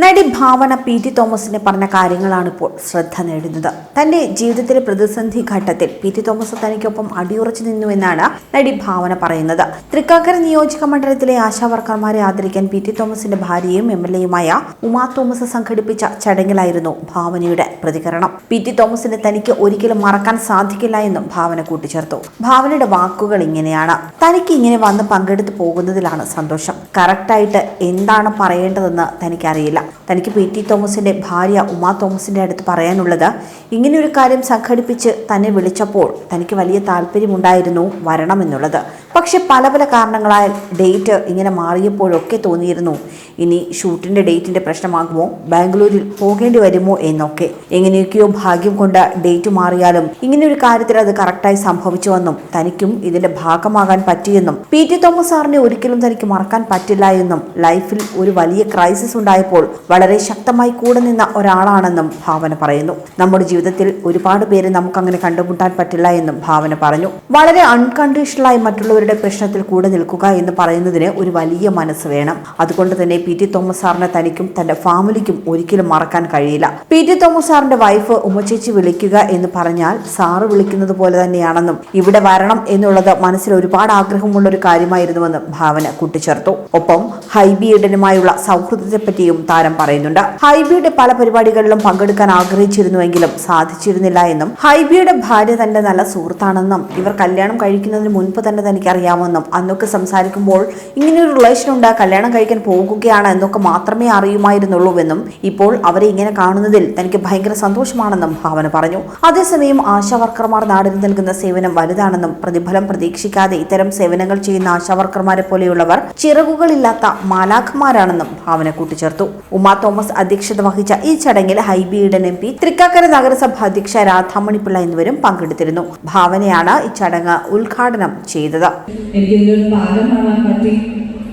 നടി ഭാവന P T തോമസിനെ പറഞ്ഞ കാര്യങ്ങളാണ് ഇപ്പോൾ ശ്രദ്ധ നേടുന്നത്. തന്റെ ജീവിതത്തിലെ പ്രതിസന്ധി ഘട്ടത്തിൽ പി ടി തോമസ് തനിക്കൊപ്പം അടിയുറച്ചു നിന്നുവെന്നാണ് നടി ഭാവന പറയുന്നത്. തൃക്കാക്കര നിയോജക മണ്ഡലത്തിലെ ആശാവർക്കർമാരെ ആദരിക്കാൻ പി ടി തോമസിന്റെ ഭാര്യയും എം എൽ എയുമായ ഉമാ തോമസ് സംഘടിപ്പിച്ച ചടങ്ങിലായിരുന്നു ഭാവനയുടെ പ്രതികരണം. പി ടി തോമസിനെ തനിക്ക് ഒരിക്കലും മറക്കാൻ സാധിക്കില്ല എന്നും ഭാവന കൂട്ടിച്ചേർത്തു. ഭാവനയുടെ വാക്കുകൾ ഇങ്ങനെയാണ്. തനിക്ക് ഇങ്ങനെ വന്ന് പങ്കെടുത്തു പോകുന്നതിലാണ് സന്തോഷം. കറക്റ്റായിട്ട് എന്താണ് പറയേണ്ടതെന്ന് തനിക്കറിയില്ല. തനിക്ക് പി ടി തോമസിന്റെ ഭാര്യ ഉമാ തോമസിന്റെ അടുത്ത് പറയാനുള്ളത് ഇങ്ങനെയൊരു കാര്യം സംഘടിപ്പിച്ച് തന്നെ വിളിച്ചപ്പോൾ തനിക്ക് വലിയ താല്പര്യമുണ്ടായിരുന്നു വരണമെന്നുള്ളത്. പക്ഷെ പല പല കാരണങ്ങളാൽ ഡേറ്റ് ഇങ്ങനെ മാറിയപ്പോഴൊക്കെ തോന്നിയിരുന്നു. ഇനി ഷൂട്ടിന്റെ ഡേറ്റിന്റെ പ്രശ്നമാകുമോ? ബാംഗ്ലൂരിൽ പോകേണ്ടി വരുമോ എന്നൊക്കെ. എങ്ങനെയൊക്കെയോ ഭാഗ്യം കൊണ്ട് ഡേറ്റ് മാറിയാലും ഇങ്ങനെ ഒരു കാര്യത്തിൽ അത് കറക്റ്റായി സംഭവിച്ചുവെന്നും തനിക്കും ഇതിന്റെ ഭാഗമാകാൻ പറ്റിയെന്നും പി ടി തോമസ് സാറിനെ ഒരിക്കലും തനിക്ക് മറക്കാൻ പറ്റില്ല എന്നും ലൈഫിൽ ഒരു വലിയ ക്രൈസിസ് ഉണ്ടായപ്പോൾ വളരെ ശക്തമായി കൂടെ നിന്ന ഒരാളാണെന്നും ഭാവന പറയുന്നു. നമ്മുടെ ജീവിതത്തിൽ ഒരുപാട് പേര് നമുക്കങ്ങനെ കണ്ടുമുട്ടാൻ പറ്റില്ല എന്നും ഭാവന പറഞ്ഞു. വളരെ അൺകണ്ടീഷണലായി മറ്റുള്ളവരുടെ പ്രശ്നത്തിൽ കൂടെ നിൽക്കുക എന്ന് പറയുന്നതിന് ഒരു വലിയ മനസ്സ് വേണം. അതുകൊണ്ട് തന്നെ പി ടി തോമസ് സാറിനെ തനിക്കും തന്റെ ഫാമിലിക്കും ഒരിക്കലും മറക്കാൻ കഴിയില്ല. പി ടി തോമസ് സാറിന്റെ വൈഫ് ഉമ്മച്ചേച്ചി വിളിക്കുക എന്ന് പറഞ്ഞാൽ സാറ് വിളിക്കുന്നത് പോലെ തന്നെയാണെന്നും ഇവിടെ വരണം എന്നുള്ളത് മനസ്സിൽ ഒരുപാട് ആഗ്രഹമുള്ള ഒരു കാര്യമായിരുന്നുവെന്നും ഭാവന കൂട്ടിച്ചേർത്തു. ഒപ്പം ഹൈബി സൗഹൃദത്തെ സൗഹൃദത്തെപ്പറ്റിയും താരം പറയുന്നുണ്ട്. ഹൈബിയുടെ പല പരിപാടികളിലും പങ്കെടുക്കാൻ ആഗ്രഹിച്ചിരുന്നുവെങ്കിലും സാധിച്ചിരുന്നില്ല എന്നും ഹൈബിയുടെ ഭാര്യ തന്റെ നല്ല സുഹൃത്താണെന്നും ഇവർ കല്യാണം കഴിക്കുന്നതിന് മുൻപ് തന്നെ തനിക്ക് അറിയാമെന്നും അന്നൊക്കെ സംസാരിക്കുമ്പോൾ ഇങ്ങനെ ഒരു റിലേഷൻ ഉണ്ട് കല്യാണം കഴിക്കാൻ പോകുകയാണ് എന്നൊക്കെ മാത്രമേ അറിയുമായിരുന്നുള്ളൂവെന്നും ഇപ്പോൾ അവരെ ഇങ്ങനെ കാണുന്നതിൽ തനിക്ക് ഭയങ്കര സന്തോഷമാണെന്നും ഭാവന പറഞ്ഞു. അതേസമയം ആശാവർക്കർമാർ നാടിന് നൽകുന്ന സേവനം വലുതാണെന്നും പ്രതിഫലം പ്രതീക്ഷിക്കാതെ ഇത്തരം സേവനങ്ങൾ ചെയ്യുന്ന ആശാവർക്കർമാരെ പോലെയുള്ളവർ ചിറകുകളില്ലാത്ത മാലാഖമാരാണെന്നും ഭാവന കൂട്ടിച്ചേർത്തു. ഉമാ തോമസ് അധ്യക്ഷത വഹിച്ച ഈ ചടങ്ങിൽ ഹൈബി ഈഡൻ എം പി തൃക്കാക്കര നഗരസഭ അധ്യക്ഷ രാധാമണിപ്പിള്ള എന്നിവരും പങ്കെടുത്തിരുന്നു. ഭാവനയാണ് ഈ ചടങ്ങ് ഉദ്ഘാടനം ചെയ്തത്. എനിക്ക് ഇതിലൊരു ഭാഗമാവാൻ പറ്റി.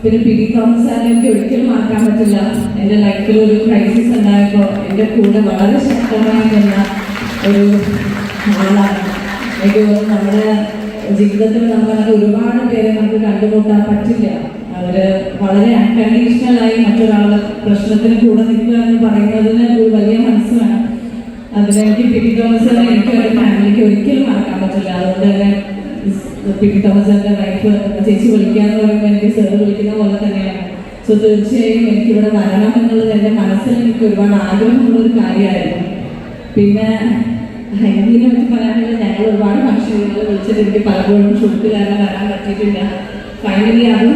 പിന്നെ പി ഡി തോമസ് എനിക്ക് ഒരിക്കലും മാറ്റാൻ പറ്റില്ല. എന്റെ ലൈഫിൽ ഒരു ക്രൈസിസ് ഉണ്ടായപ്പോൾ എന്റെ കൂടെ വളരെ ശക്തമായി നിന്ന ഒരു ആളാണ്. എനിക്ക് നമ്മുടെ ജീവിതത്തിൽ നമ്മളങ്ങനെ ഒരുപാട് പേരെ നമുക്ക് കണ്ടുമുട്ടാൻ പറ്റില്ല. അവർ വളരെ അൺകണ്ടീഷണലായി മറ്റൊരാളുടെ പ്രശ്നത്തിന് കൂടെ നിൽക്കുക എന്ന് പറയുന്നതിന് ഒരു വലിയ മനസ്സിലാണ് അതിലെനിക്ക് പി ടി തോമസിനെ എനിക്ക് ഒരു ഫാമിലിക്ക് ഒരിക്കലും മറക്കാൻ പറ്റില്ല. അതുകൊണ്ട് തന്നെ പി വൈഫ് ചേച്ചി വിളിക്കാന്ന് പറയുമ്പോൾ എനിക്ക് സാർ വിളിക്കുന്ന പോലെ തന്നെയാണ്. സോ തീർച്ചയായും എനിക്ക് ഇവിടെ വരണം എന്നുള്ളത് എന്റെ മനസ്സിൽ എനിക്ക് ഒരുപാട് ആഗ്രഹമുള്ള ഒരു കാര്യമായിരുന്നു. പിന്നെ ഹൈദിനെ പറ്റി പറയാനുള്ള ഞങ്ങൾ ഒരുപാട് ഭക്ഷണങ്ങൾ വിളിച്ചിട്ട് എനിക്ക് പലപ്പോഴും ഷൂട്ട് കാരണം വരാൻ പറ്റിയിട്ടില്ല. ഫൈനലി അത്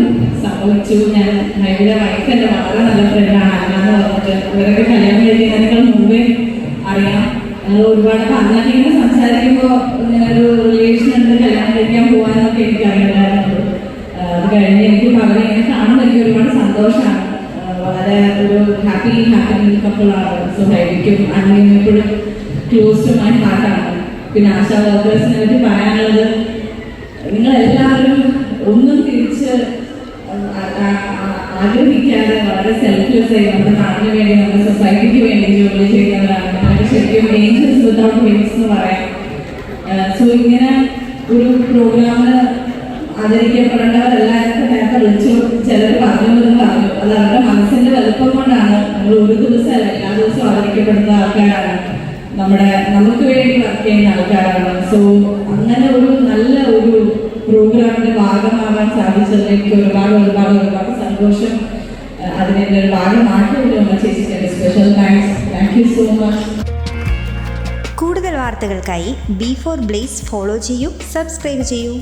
സംഭവിച്ചു. ഞാൻ ഹൈദിയുടെ വൈഫ് എന്റെ വളരെ നല്ല ഫ്രണ്ടാണ് അല്ലാന്ന് പറഞ്ഞിട്ട് ഇവരൊക്കെ കല്യാണം കഴിക്കുന്നതിനേക്കാൾ മുമ്പേ അറിയാം. ഒരുപാട് അന്നൊക്കെ ഇങ്ങനെ സംസാരിക്കുമ്പോൾ ഇങ്ങനെ ഒരു റിലേഷൻ ഉണ്ട് കല്യാണം കഴിക്കാൻ പോകാനൊക്കെ എനിക്ക് അറിയില്ലായിരുന്നു അത് കഴിഞ്ഞ് എനിക്ക് പകരം ഇങ്ങനെ കാണുമ്പോൾ എനിക്ക് ഒരുപാട് സന്തോഷമാണ് വളരെ ഒരു ഹാപ്പി ഹാപ്പി കപ്പിളാണ് സുഹൈബിക്കും അങ്ങനെ എപ്പോഴും ക്ലോസ് ടു മൈ ഹാർട്ടാണ് പിന്നെ ആശാ വർക്കേഴ്സിനെ പറ്റി പറയാനുള്ളത് നിങ്ങളെല്ലാവരും ഒന്നും തിരിച്ച് ആഗ്രഹിക്കാതെ വളരെ സെൽഫ്ലെസ് ആയി നമ്മുടെ നാടിന് വേണ്ടി നമ്മുടെ സൊസൈറ്റിക്ക് വേണ്ടി ജോലി ചെയ്യുന്നവരാണ്. ശരിക്കും ഏഞ്ചൽസ് വിതൗട്ട് വിങ്സ് എന്ന് പറയാം. സോ ഇങ്ങനെ ഒരു പ്രോഗ്രാമിന് ആദരിക്കപ്പെടേണ്ടവരെല്ലാവരും നേരത്തെ വിളിച്ചു. ചിലർ പറഞ്ഞു എന്ന് പറഞ്ഞു. അത് അവരുടെ മനസ്സിന്റെ വലുപ്പം കൊണ്ടാണ്. നമ്മൾ ഒരു ദിവസമല്ല എല്ലാ ദിവസവും ആദരിക്കപ്പെടുന്ന ആൾക്കാരാണ്. നമ്മുടെ നമുക്ക് വേണ്ടി വർക്ക് ചെയ്യുന്ന ആൾക്കാരാണ്. സോ അങ്ങനെ ഒരു നല്ല ഒരു പ്രോഗ്രാമിന്റെ ഭാഗമാകാൻ സാധിച്ചത് എനിക്ക് ഒരുപാട് ഒരുപാട് ഒരുപാട് സന്തോഷം. എന്റെ ഒരു ഭാഗമായിട്ടുള്ള ചേച്ചിക്ക് special thanks thank you so much കൂടുതൽ വാർത്തകൾക്കായി ബി ഫോർ ബ്ലേസ് ഫോളോ ചെയ്യൂ സബ്സ്ക്രൈബ് ചെയ്യൂ.